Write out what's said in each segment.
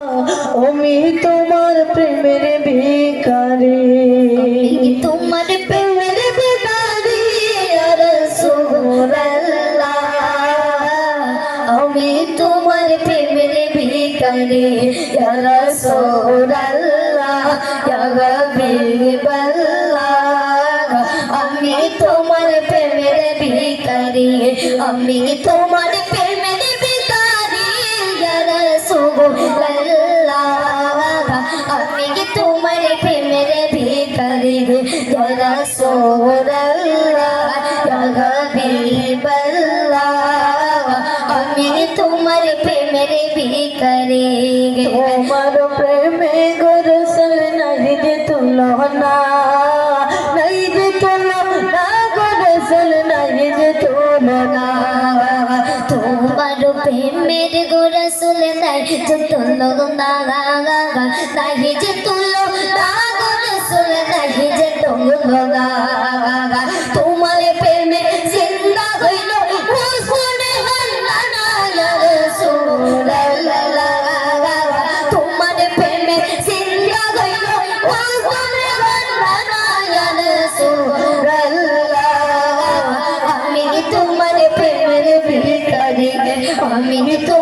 আমি তোমার প্রেমের ভিখারি। তোমার প্রেমের বেকারি রসুল্লাহ আমি তোমার প্রেমের ভিখারি রসুল্লাহ আমি তোমার প্রেমের ভিখারি, আমি তোমার প্রেমের ভিখারি রসুল্লাহ আমি তোমার প্রেমের ভিখারি। তোমার প্রেমে গরসল নাই যে তুলনা নাই যে তুলনা গরসল নাই যে তুলনা। তোমার প্রেমের গোরসুল নাই যে তুলো না নাই যে তুলো তোমার প্রেমে জিন্দা হইল তোমার প্রেমে জিন্দা হইল আমি তোমার প্রেমের ভিখারি আমি তোমার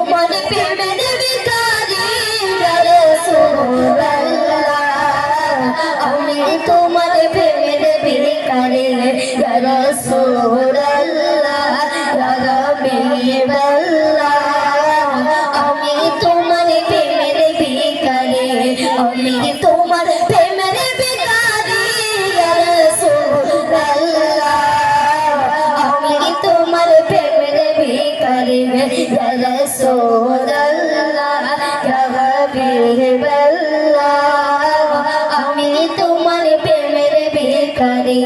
আমি তোমার প্রেমের ভিখারি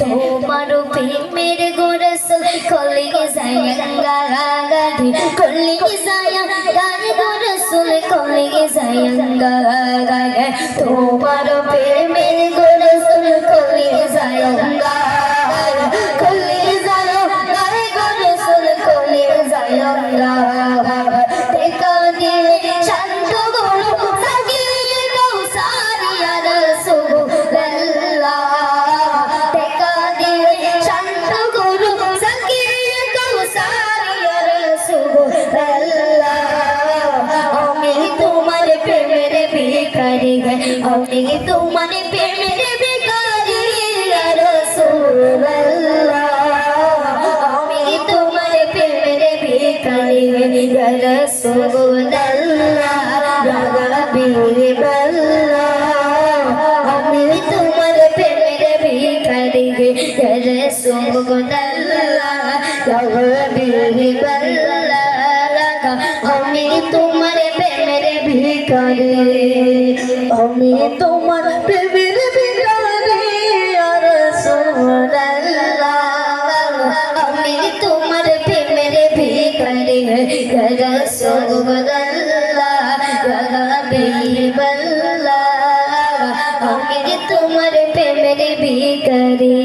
তোমার প্রেমের গোরসল কলি জায়গা গাড়ি তোমার প্রেমের রসুল্লাহ আমি তোমার প্রেমের রসুল্লাহ আমি তোমার প্রেমের ভিখারি রসুল্লাহ আমি তোমার প্রেমের ভিখারি। আমি তোমার প্রেমের ভিখারি, আর আমি তোমার প্রেমের ভিখারি আমি তোমার প্রেমের ভিখারি।